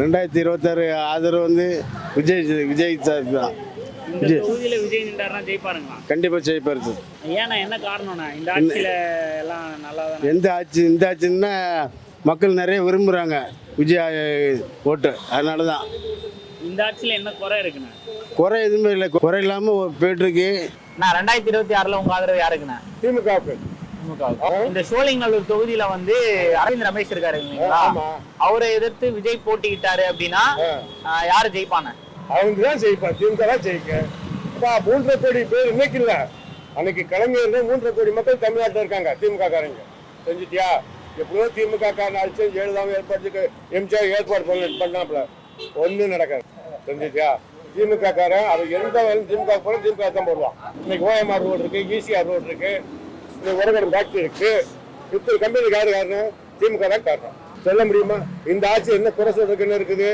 ரெண்டாயிரத்தி இருபத்தாறு ஆதரவு வந்து விஜய் விஜய் சார் தான். தொகுதியில விஜய் நின்றாருன்னா ஜெயிப்பாருங்களா? கண்டிப்பாக ஜெயிப்பார் சார். ஏன்னா என்ன காரணம்னா இந்த ஆட்சியில எல்லாம் நல்லா தானே எந்த ஆட்சி இந்த ஆட்சின்னா மக்கள் நிறைய விரும்புகிறாங்க விஜய் ஓட்டு. அதனால தான் இந்த ஆட்சியில என்ன குறை இருக்குண்ணா? குறை எதுவுமே இல்லை. குறை இல்லாமல் போயிட்டுருக்கு நான் ரெண்டாயிரத்தி இருபத்தி ஆறுல உங்க ஆதரவு யாருக்குண்ணா? திமுகவுக்கு. இந்த சோழிங்கநல்லூர் தொகுதியில வந்து அரவிந்த் ரமேஷ் இருக்காரு இல்லைங்களா. அவரை எதிர்த்து விஜய் போட்டிக்கிட்டாரு அப்படின்னா யாரு ஜெயிப்பான அவங்க தான் ஜெயிப்பான் திமுக தான் ஜெயிக்க. அப்பா மூன்றரை கோடி பேர் இன்னைக்கு இல்ல. அன்னைக்கு கலைஞர்ல மூன்றரை கோடி மக்கள் தமிழ்நாட்டில் இருக்காங்க திமுக காரங்க. செஞ்சுட்டியா எப்படியோ திமுக காரன் அடிச்சு எழுதாம ஏற்பாட்டுக்கு எம்ஜிஆர் ஏற்பாடு பண்ண பண்ணாப்புல. ஒண்ணும் நடக்காது. செஞ்சுட்டியா திமுக காரன் அது எந்த வேலையும் திமுக போல திமுக தான் போடுவான். இன்னைக்கு ஓஎம்ஆர் ரோடு இருக்கு ஈசிஆர் ரோடு இருக்கு. இன்னைக்கு உரகடம் ஃபேக்டரி இருக்கு. முப்பது கம்பெனிக்கு காரணம் திமுக தான் காரணம். சொல்ல முடியுமா? இந்த ஆட்சி என்ன குறை சொல்றதுக்கு என்ன இருக்குது?